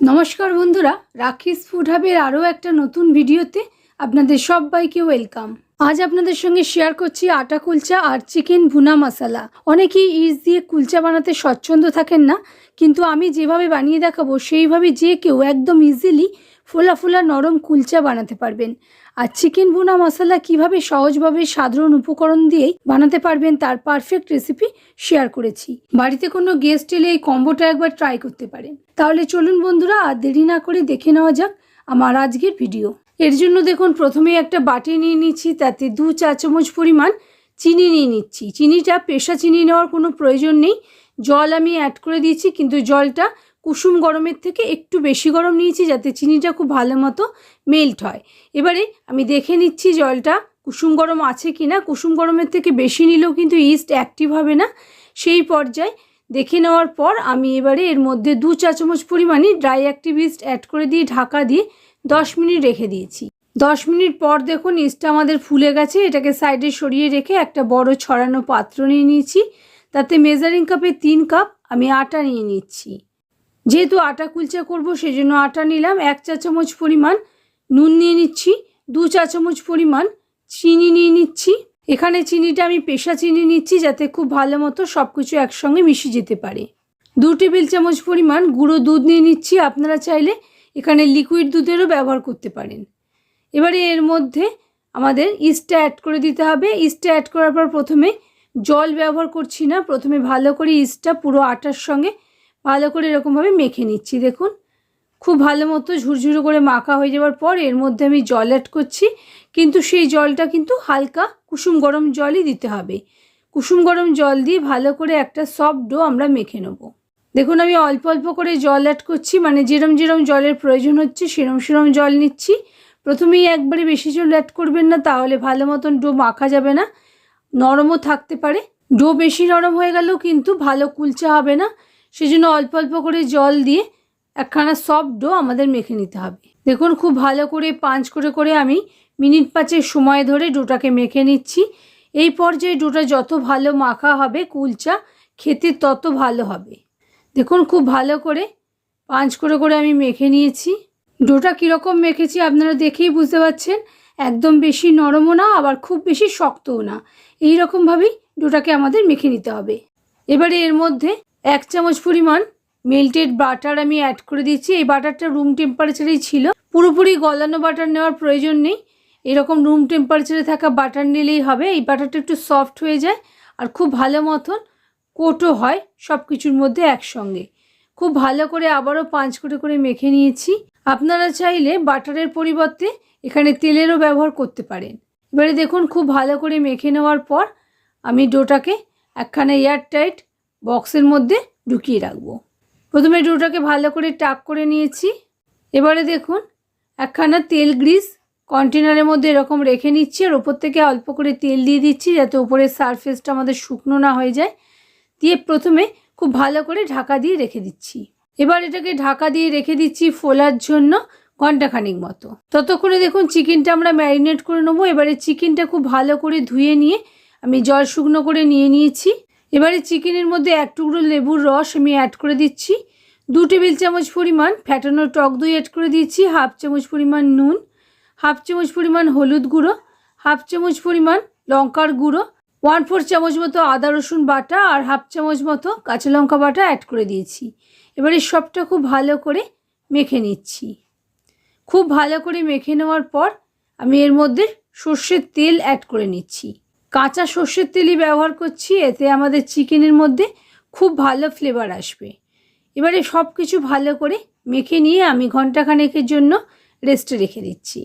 নমস্কার বন্ধুরা রাখিস ফুড হাবের আরও একটা নতুন ভিডিওতে আপনাদের সবাইকে ওয়েলকাম। আজ আপনাদের সঙ্গে শেয়ার করছি আটা কুলচা আর চিকেন ভুনা মশালা। অনেকেই ইস দিয়ে কুলচা বানাতে স্বচ্ছন্দ থাকেন না, কিন্তু আমি যেভাবে বানিয়ে দেখাবো, সেইভাবে যে কেউ একদম ইজিলি ফোলা ফোলা নরম কুলচা বানাতে পারবেন। আর চিকেন বোনা মশলা কীভাবে সহজভাবে সাধারণ উপকরণ দিয়েই বানাতে পারবেন তার পারফেক্ট রেসিপি শেয়ার করেছি। বাড়িতে কোনো গেস্ট এলে এই কম্বোটা একবার ট্রাই করতে পারেন। তাহলে চলুন বন্ধুরা, আর দেরি না করে দেখে নেওয়া যাক আমার আজকের ভিডিও এর জন্য দেখুন, প্রথমে একটা বাটি নিয়ে নিচ্ছি, তাতে দু চা চামচ পরিমাণ চিনি নিয়ে নিচ্ছি। চিনিটা, পেশা চিনি নেওয়ার কোনো প্রয়োজন নেই। জল আমি অ্যাড করে দিয়েছি, কিন্তু জলটা কুসুম গরমের থেকে একটু বেশি গরম নিয়েছি যাতে চিনিটা খুব ভালো মতো মেল্ট হয়। এবারে আমি দেখে নিচ্ছি জলটা, কুসুম গরম আছে কি না কুসুম গরমের থেকে বেশি নিলেও কিন্তু ইস্ট অ্যাক্টিভ হবে না। সেই পর্যায়ে দেখে নেওয়ার পর আমি এবারে এর মধ্যে দু চা চামচ পরিমাণে ড্রাই অ্যাক্টিভ ইস্ট অ্যাড করে দিয়ে ঢাকা দিয়ে দশ মিনিট রেখে দিয়েছি। দশ মিনিট পর দেখুন ইস্টটা আমাদের ফুলে গেছে। এটাকে সাইডে সরিয়ে রেখে একটা বড় ছড়ানো পাত্র নিয়ে নিয়েছি। তাতে মেজারিং কাপে তিন কাপ আমি আটা নিয়ে নিচ্ছি। যেহেতু আটা কুলচা করব, সেজন্য আটা নিলাম। এক চা চামচ পরিমাণ নুন নিয়ে নিচ্ছি, দু চা চামচ পরিমাণ চিনি নিয়ে নিচ্ছি। এখানে চিনিটা আমি পেশা চিনি নিচ্ছি, যাতে খুব ভালো মতো সব কিছু একসঙ্গে মিশে যেতে পারে। দু টেবিল চামচ পরিমাণ গুঁড়ো দুধ নিয়ে নিচ্ছি। আপনারা চাইলে এখানে লিকুইড দুধেরও ব্যবহার করতে পারেন। এবারে এর মধ্যে আমাদের ইস্টটা অ্যাড করে দিতে হবে। ইস্টটা অ্যাড করার পর প্রথমে জল ব্যবহার করছি না। প্রথমে ভালো করে ইস্টটা পুরো আটার সঙ্গে ভালো করে এরকমভাবে মেখে নিচ্ছি, দেখুন। খুব ভালো মতো ঝুরঝুরো করে মাখা হয়ে যাওয়ার পর এর মধ্যে আমি জল অ্যাড করছি। কিন্তু সেই জলটা কিন্তু হালকা কুসুম গরম জলই দিতে হবে। কুসুম গরম জল দিয়ে ভালো করে একটা সফট ডো আমরা মেখে নেব। দেখুন, আমি অল্প অল্প করে জল অ্যাড করছি মানে যেরম যেরম জলের প্রয়োজন হচ্ছে সেরম সেরম জল নিচ্ছি। প্রথমেই একবারে বেশি জল অ্যাড করবেন না, তাহলে ভালো মতন ডো মাখা যাবে না। নরমও থাকতে পারে। ডো বেশি নরম হয়ে গেলেও কিন্তু ভালো কুলচা হবে না। সেজন্য অল্প অল্প করে জল দিয়ে একখানা সফট ডো আমাদের মেখে নিতে হবে। দেখুন খুব ভালো করে পাঁচ করে করে আমি মিনিট পাঁচের সময় ধরে ডোটাকে মেখে নিচ্ছি। এই পর্যায়ে ডোটা যত ভালো মাখা হবে, কুলচা খেতে তত ভালো হবে। দেখুন খুব ভালো করে পাঁচ করে করে আমি মেখে নিয়েছি। ডোটা কীরকম মেখেছি আপনারা দেখেই বুঝতে পারছেন একদম বেশি নরমও না, আবার খুব বেশি শক্তও না। এই রকমভাবেই ডোটাকে আমাদের মেখে নিতে হবে। এবারে এর মধ্যে এক চামচ পরিমাণ মেল্টেড বাটার আমি অ্যাড করে দিচ্ছি এই বাটারটা রুম টেম্পারেচারেই ছিল। পুরোপুরি গলানো বাটার নেওয়ার প্রয়োজন নেই। এরকম রুম টেম্পারেচারে থাকা বাটার নিলেই হবে। এই বাটারটা একটু সফট হয়ে যায় আর খুব ভালো মতন কোটও হয় সব কিছুর মধ্যে একসঙ্গে। খুব ভালো করে আবারও পাঁচ করে করে মেখে নিয়েছি। আপনারা চাইলে বাটারের পরিবর্তে এখানে তেলেরও ব্যবহার করতে পারেন। এবারে দেখুন, খুব ভালো করে মেখে নেওয়ার পর আমি ডোটাকে একখানা এয়ারটাইট বক্সের মধ্যে ঢুকিয়ে রাখব। প্রথমে ডোটাকে ভালো করে টাক করে নিয়েছি। এবারে দেখুন, একখানা তেল গ্রিস কন্টেনারের মধ্যে এরকম রেখে নিচ্ছি আর ওপর থেকে অল্প করে তেল দিয়ে দিচ্ছি যাতে ওপরের সারফেসটা আমাদের শুকনো না হয়ে যায়। দিয়ে প্রথমে খুব ভালো করে ঢাকা দিয়ে রেখে দিচ্ছি। এবার এটাকে ঢাকা দিয়ে রেখে দিচ্ছি ফোলার জন্য ঘন্টাখানিক মতো। ততক্ষণে দেখুন, চিকেনটা আমরা ম্যারিনেট করে নেব। এবারে চিকেনটা খুব ভালো করে ধুয়ে নিয়ে আমি জল শুকনো করে নিয়ে নিয়েছি। এবারে চিকেনের মধ্যে এক টুকরো লেবুর রস আমি অ্যাড করে দিচ্ছি। দু টেবিল চামচ পরিমাণ ফ্যাটানো টক দই অ্যাড করে দিচ্ছি, হাফ চামচ পরিমাণ নুন, হাফ চামচ পরিমাণ হলুদ গুঁড়ো, হাফ চামচ পরিমাণ লঙ্কার গুঁড়ো ওয়ান ফোর চামচ মতো আদা রসুন বাটা আর হাফ চামচ মতো কাঁচা লঙ্কা বাটা অ্যাড করে দিয়েছি। এবারে সবটা খুব ভালো করে মেখে নিচ্ছি। খুব ভালো করে মেখে নেওয়ার পর আমি এর মধ্যে সর্ষের তেল অ্যাড করে নিচ্ছি। কাঁচা সর্ষের তেলই ব্যবহার করছি, এতে আমাদের চিকেনের মধ্যে খুব ভালো ফ্লেভার আসবে। এবারে সব কিছু ভালো করে মেখে নিয়ে আমি ঘন্টাখানেকের জন্য রেস্টে রেখে দিচ্ছি।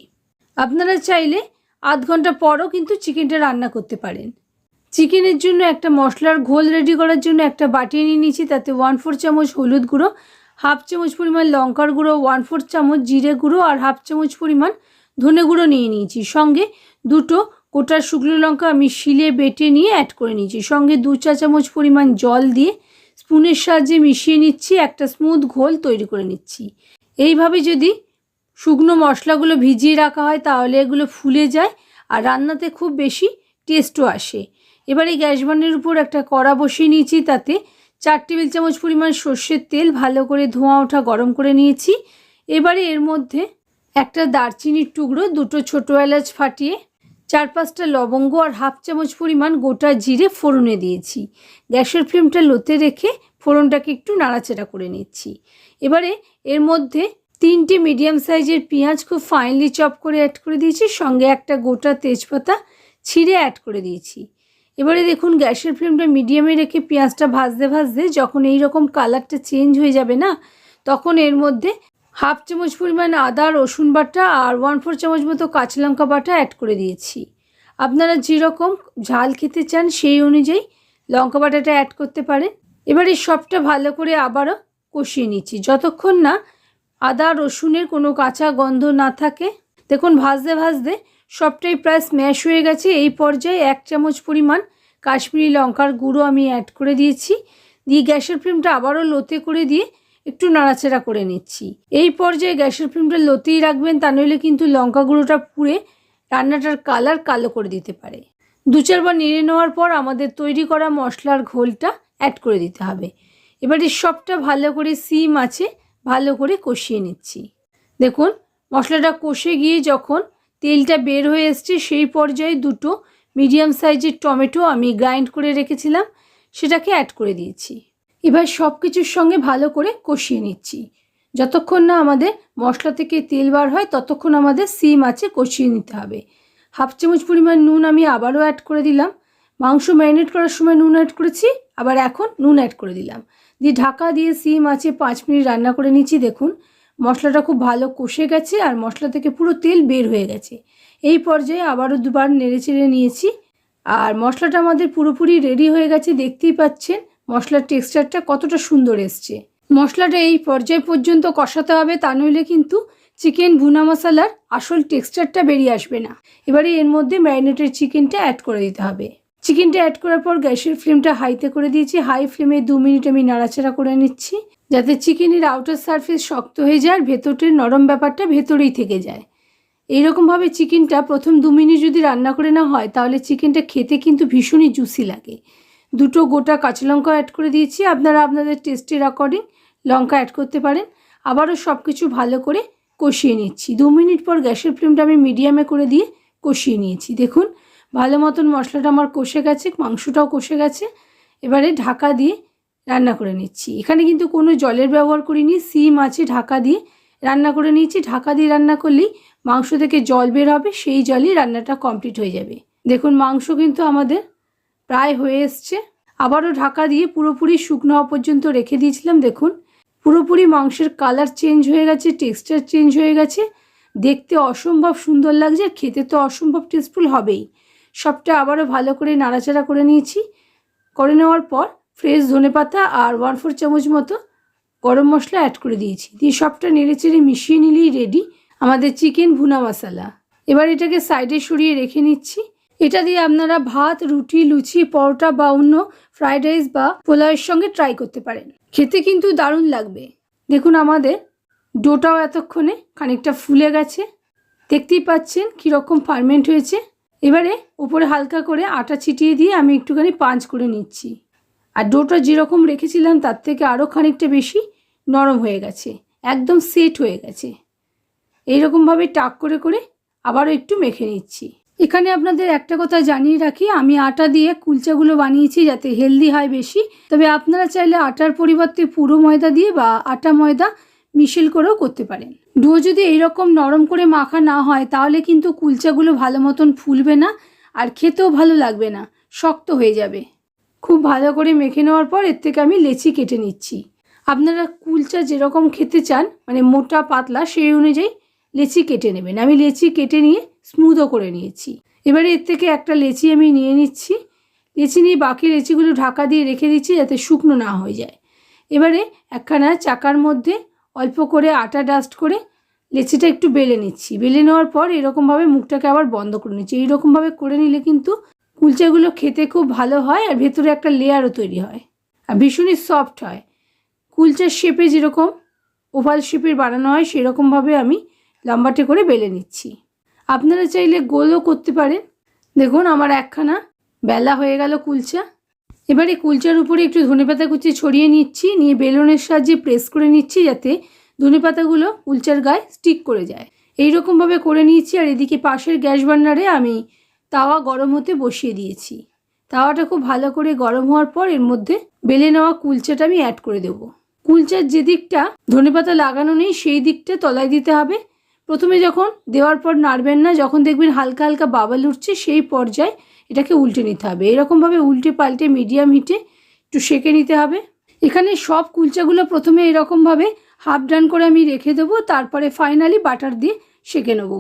আপনারা চাইলে আধ ঘণ্টা পরও কিন্তু চিকেনটা রান্না করতে পারেন। চিকেনের জন্য একটা মশলার ঘোল রেডি করার জন্য একটা বাটি নিয়ে নিয়েছি, তাতে ওয়ান ফোর চামচ হলুদ গুঁড়ো হাফ চামচ পরিমাণ লঙ্কার গুঁড়ো ওয়ান ফোর চামচ জিরে গুঁড়ো আর হাফ চামচ পরিমাণ ধনে গুঁড়ো নিয়ে নিয়েছি। সঙ্গে দুটো গোটা শুকনো লঙ্কা আমি শিলে বেটে নিয়ে অ্যাড করে নিয়েছি। সঙ্গে দু চা চামচ পরিমাণ জল দিয়ে স্পুনের সাহায্যে মিশিয়ে নিচ্ছি, একটা স্মুথ ঘোল তৈরি করে নিচ্ছি। এইভাবে যদি শুকনো মশলাগুলো ভিজিয়ে রাখা হয় তাহলে এগুলো ফুলে যায় আর রান্নাতে খুব বেশি টেস্টও আসে। এবারে গ্যাস বানের উপর একটা কড়া বসিয়ে নিয়েছি, তাতে চার টেবিল চামচ পরিমাণ সর্ষের তেল ভালো করে ধোঁয়া ওঠা গরম করে নিয়েছি। এবারে এর মধ্যে একটা দারচিনির টুকরো, দুটো ছোটো এলাচ ফাটিয়ে চার পাঁচটা লবঙ্গ আর হাফ চামচ পরিমাণ গোটা জিরে ফোড়নে দিয়েছি। গ্যাসের ফ্লেমটা লোতে রেখে ফোড়নটাকে একটু নাড়াচাড়া করে নিচ্ছি। এবারে এর মধ্যে তিনটে মিডিয়াম সাইজের পেঁয়াজ খুব ফাইনলি চপ করে অ্যাড করে দিয়েছি, সঙ্গে একটা গোটা তেজপাতা ছিঁড়ে অ্যাড করে দিয়েছি। এবারে দেখুন, গ্যাসের ফ্লেমটা মিডিয়ামে রেখে পেঁয়াজটা ভাজতে ভাজতে যখন এই রকম কালারটা চেঞ্জ হয়ে যাবে না, তখন এর মধ্যে হাফ চামচ পরিমাণ আদা, রসুন বাটা আর ওয়ান ফোর চামচ মতো কাঁচা লঙ্কা বাটা অ্যাড করে দিয়েছি। আপনারা যেরকম ঝাল খেতে চান সেই অনুযায়ী লঙ্কা বাটাটা অ্যাড করতে পারেন। এবারে সবটা ভালো করে আবারও কষিয়ে নিচ্ছি। যতক্ষণ না আদা, রসুনের কোনো কাঁচা গন্ধ না থাকে, দেখুন ভাজতে ভাজতে সবটাই প্রায় স্ম্যাশ হয়ে গেছে। এই পর্যায়ে এক চামচ পরিমাণ কাশ্মীরি লঙ্কার গুঁড়ো আমি অ্যাড করে দিয়েছি। দিয়ে গ্যাসের ফ্লেমটা আবারও লোতে করে দিয়ে একটু নাড়াচাড়া করে নিচ্ছি। এই পর্যায়ে গ্যাসের ফ্লেমটা লোতেই রাখবেন, তা নইলে কিন্তু লঙ্কা গুঁড়োটা পুড়ে রান্নাটার কালার কালো করে দিতে পারে। দু চারবার নেড়ে নেওয়ার পর আমাদের তৈরি করা মশলার ঘোলটা অ্যাড করে দিতে হবে। এবারে সবটা ভালো করে সিম আছে, ভালো করে কষিয়ে নিচ্ছি। দেখুন, মশলাটা কষে গিয়ে যখন তেলটা বের হয়ে এসছে, সেই পর্যায়ে দুটো মিডিয়াম সাইজের টমেটো আমি গ্রাইন্ড করে রেখেছিলাম, সেটাকে অ্যাড করে দিয়েছি। এবার সব কিছুর সঙ্গে ভালো করে কষিয়ে নিচ্ছি। যতক্ষণ না আমাদের মশলা থেকে তেল বার হয়, ততক্ষণ আমাদের সিম আছে, কষিয়ে নিতে হবে। হাফ চামচ পরিমাণ নুন আমি আবারও অ্যাড করে দিলাম। মাংস ম্যারিনেট করার সময় নুন অ্যাড করেছি, আবার এখন নুন অ্যাড করে দিলাম। দিয়ে ঢাকা দিয়ে সিম আছে, পাঁচ মিনিট রান্না করে নিচ্ছি, দেখুন। মশলাটা খুব ভালো কষে গেছে আর মশলা থেকে পুরো তেল বের হয়ে গেছে। এই পর্যায়ে আবারও দুবার নেড়ে চেড়ে নিয়েছি। আর মশলাটা আমাদের পুরোপুরি রেডি হয়ে গেছে, দেখতেই পাচ্ছেন। মশলার টেক্সচারটা কতটা সুন্দর এসছে। মশলাটা এই পর্যায় পর্যন্ত কষাতে হবে, তা নইলে কিন্তু চিকেন ভুনা মশলার আসল টেক্সচারটা বেরিয়ে আসবে না। এবারে এর মধ্যে ম্যারিনেটেড চিকেনটা অ্যাড করে দিতে হবে। চিকেনটা অ্যাড করার পর গ্যাসের ফ্লেমটা হাইতে করে দিয়েছি। হাই ফ্লেমে দু মিনিট আমি নাড়াচাড়া করে নিচ্ছি, যাতে চিকেনের আউটার সারফেস শক্ত হয়ে যায় আর ভেতরটির নরম ব্যাপারটা ভেতরেই থেকে যায়। এইরকমভাবে চিকেনটা প্রথম দু মিনিট যদি রান্না করে না হয়, তাহলে চিকেনটা খেতে কিন্তু ভীষণই জুসি লাগে। দুটো গোটা কাঁচা লঙ্কা অ্যাড করে দিয়েছি। আপনারা আপনাদের টেস্টের অ্যাকর্ডিং লঙ্কা অ্যাড করতে পারেন। আবারও সব কিছু ভালো করে কষিয়ে নিচ্ছি। দু মিনিট পর গ্যাসের ফ্লেমটা আমি মিডিয়ামে করে দিয়ে কষিয়ে নিয়েছি। দেখুন, ভালো মতন মশলাটা আমার কষে গেছে, মাংসটাও কষে গেছে। এবারে ঢাকা দিয়ে রান্না করে নিচ্ছি। এখানে কিন্তু কোনো জলের ব্যবহার করিনি, সিম আছে ঢাকা দিয়ে রান্না করে নিয়েছি। ঢাকা দিয়ে রান্না করলেই মাংস থেকে জল বের হবে, সেই জলই রান্নাটা কমপ্লিট হয়ে যাবে। দেখুন, মাংস কিন্তু আমাদের প্রায় হয়ে এসছে। আবারও ঢাকা দিয়ে পুরোপুরি শুকনো হওয়া পর্যন্ত রেখে দিয়েছিলাম, দেখুন। পুরোপুরি মাংসের কালার চেঞ্জ হয়ে গেছে টেক্সচার চেঞ্জ হয়ে গেছে। দেখতে অসম্ভব সুন্দর লাগছে, আর খেতে তো অসম্ভব টেস্টফুল হবেই। সবটা আবারও ভালো করে নাড়াচাড়া করে নিয়েছি। করে নেওয়ার পর ফ্রেশ ধনেপাতা আর ওয়ান ফোর চামচ মতো গরম মশলা অ্যাড করে দিয়েছি। দিয়ে সবটা নেড়ে চেড়ে মিশিয়ে নিলেই রেডি আমাদের চিকেন ভুনা মশলা এবার এটাকে সাইডে সরিয়ে রেখে নিচ্ছি। এটা দিয়ে আপনারা ভাত, রুটি, লুচি, পরোটা বা অন্য ফ্রাইড রাইস বা পোলাওয়ের সঙ্গে ট্রাই করতে পারেন। খেতে কিন্তু দারুণ লাগবে। দেখুন আমাদের ডোটাও এতক্ষণে খানিকটা ফুলে গেছে। দেখতেই পাচ্ছেন কীরকম ফার্মেন্ট হয়েছে। এবারে উপরে হালকা করে আটা ছিটিয়ে দিয়ে আমি একটুখানি পাঞ্চ করে নিচ্ছি। আর ডোটা যেরকম রেখেছিলাম তার থেকে আরও খানিকটা বেশি নরম হয়ে গেছে, একদম সেট হয়ে গেছে। এইরকমভাবে টাক করে করে আবারও একটু মেখে নিচ্ছি। এখানে আপনাদের একটা কথা জানিয়ে রাখি, আমি আটা দিয়ে কুলচাগুলো বানিয়েছি যাতে হেলদি হয় বেশি। তবে আপনারা চাইলে আটার পরিবর্তে পুরো ময়দা দিয়ে বা আটা ময়দা মিশেল করেও করতে পারেন। ডো যদি এইরকম নরম করে মাখা না হয়, তাহলে কিন্তু কুলচাগুলো ভালো মতন ফুলবে না আর খেতেও ভালো লাগবে না, শক্ত হয়ে যাবে। খুব ভালো করে মেখে নেওয়ার পর এর থেকে আমি লেচি কেটে নিচ্ছি। আপনারা কুলচা যেরকম খেতে চান মানে মোটা পাতলা, সেই অনুযায়ী লেচি কেটে নেবেন। আমি লেচি কেটে নিয়ে স্মুথও করে নিয়েছি। এবারে এর থেকে একটা লেচি আমি নিয়ে নিচ্ছি। লেচি নিয়ে বাকি লেচিগুলো ঢাকা দিয়ে রেখে দিচ্ছি যাতে শুকনো না হয়ে যায়। এবারে একখানা চাকার মধ্যে অল্প করে আটা ডাস্ট করে লেচিটা একটু বেলে নিচ্ছি। বেলে নেওয়ার পর এরকমভাবে মুখটাকে আবার বন্ধ করে নিচ্ছি। এইরকমভাবে করে নিলে কিন্তু কুলচাগুলো খেতে খুব ভালো হয় আর ভেতরে একটা লেয়ারও তৈরি হয়। আর ভীষণই সফট হয়। কুলচার শেপে যেরকম ওভাল শেপের বানানো হয়, সেরকমভাবে আমি লম্বাটে করে বেলে নিচ্ছি। আপনারা চাইলে গোলও করতে পারেন। দেখুন, আমার একখানা বেলা হয়ে গেল কুলচা। এবারে কুলচার উপরে একটু ধনেপাতা কুচি ছড়িয়ে নিচ্ছি, নিয়ে বেলনের সাহায্যে প্রেস করে নিচ্ছি যাতে ধনেপাতাগুলো কুলচার গায়ে স্টিক করে যায়। এই রকমভাবে করে নিয়েছি আর এদিকে পাশের গ্যাস বার্নারে আমি তাওয়া গরম হতে বসিয়ে দিয়েছি। তাওয়াটা খুব ভালো করে গরম হওয়ার পর এর মধ্যে বেলে নেওয়া কুলচাটা আমি অ্যাড করে দেবো। কুলচার যে দিকটা ধনেপাতা লাগানো নেই, সেই দিকটা তলায় দিতে হবে। প্রথমে যখন দেওয়ার পর নাড়বেন না, যখন দেখবেন হালকা হালকা বাবাল উঠছে, সেই পর্যায়ে এটাকে উল্টে নিতে হবে। এরকমভাবে উল্টে পাল্টে মিডিয়াম হিটে একটু সেঁকে নিতে হবে। এখানে সব কুলচাগুলো প্রথমে এরকমভাবে হাফ ডান করে আমি রেখে দেবো, তারপরে ফাইনালি বাটার দিয়ে সেঁকে নেব।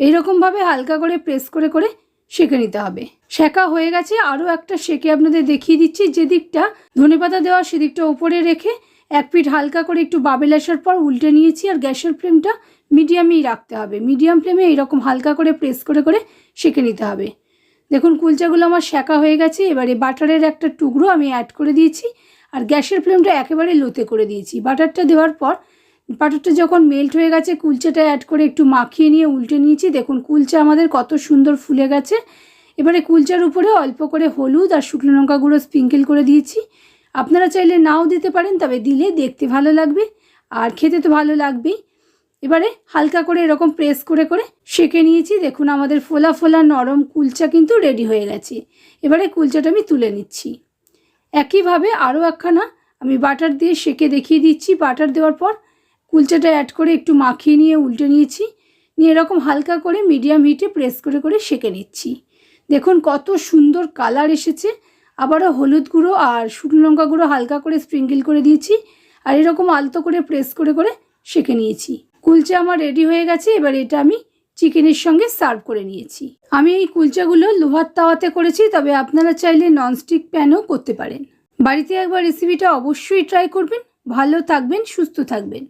এইরকমভাবে হালকা করে প্রেস করে করে সেঁকে নিতে হবে। সেঁকা হয়ে গেছে, আরও একটা সেঁকে আপনাদের দেখিয়ে দিচ্ছি। যে দিকটা ধনেপাতা দেওয়া, সেদিকটা উপরে রেখে এক পিঠ হালকা করে একটু বাবেল আসার পর উল্টে নিয়েছি, আর গ্যাসের ফ্লেমটা মিডিয়ামেই রাখতে হবে। মিডিয়াম ফ্লেমে এইরকম হালকা করে প্রেস করে করে সেঁকে নিতে হবে। দেখুন, কুলচাগুলো আমার সেঁকা হয়ে গেছে। এবারে বাটারের একটা টুকরো আমি অ্যাড করে দিয়েছি আর গ্যাসের ফ্লেমটা একেবারে লোতে করে দিয়েছি। বাটারটা দেওয়ার পর, বাটারটা যখন মেল্ট হয়ে গেছে, কুলচাটা অ্যাড করে একটু মাখিয়ে নিয়ে উল্টে নিয়েছি। দেখুন, কুলচা আমাদের কত সুন্দর ফুলে গেছে। এবারে কুলচার উপরে অল্প করে হলুদ আর শুকনো লঙ্কা গুঁড়ো স্প্রিঙ্কেল করে দিয়েছি। আপনারা চাইলে নাও দিতে পারেন, তবে দিলে দেখতে ভালো লাগবে। আর খেতে তো ভালো লাগবেই। এবারে হালকা করে এরকম প্রেস করে করে সেঁকে নিয়েছি। দেখুন আমাদের ফোলা ফোলা নরম কুলচা কিন্তু রেডি হয়ে গেছে। এবারে কুলচাটা আমি তুলে নিচ্ছি। একইভাবে আরও একখানা আমি বাটার দিয়ে সেঁকে দেখিয়ে দিচ্ছি। বাটার দেওয়ার পর কুলচাটা অ্যাড করে একটু মাখিয়ে নিয়ে উল্টে নিয়েছি। নিয়ে এরকম হালকা করে মিডিয়াম হিটে প্রেস করে করে সেঁকে নিচ্ছি। দেখুন কত সুন্দর কালার এসেছে। আবারও হলুদ গুঁড়ো আর শুকনো লঙ্কা গুঁড়ো হালকা করে স্প্রিঙ্কেল করে দিয়েছি। আর এরকম আলতো করে প্রেস করে করে সেঁকে নিয়েছি। কুলচা আমার রেডি হয়ে গেছে, এবার এটা আমি চিকেনের সঙ্গে সার্ভ করে নিয়েছি। আমি এই কুলচাগুলো লোহার তাওয়াতে করেছি, তবে আপনারা চাইলে ননস্টিক প্যানও করতে পারেন। বাড়িতে একবার রেসিপিটা অবশ্যই ট্রাই করবেন। ভালো থাকবেন, সুস্থ থাকবেন।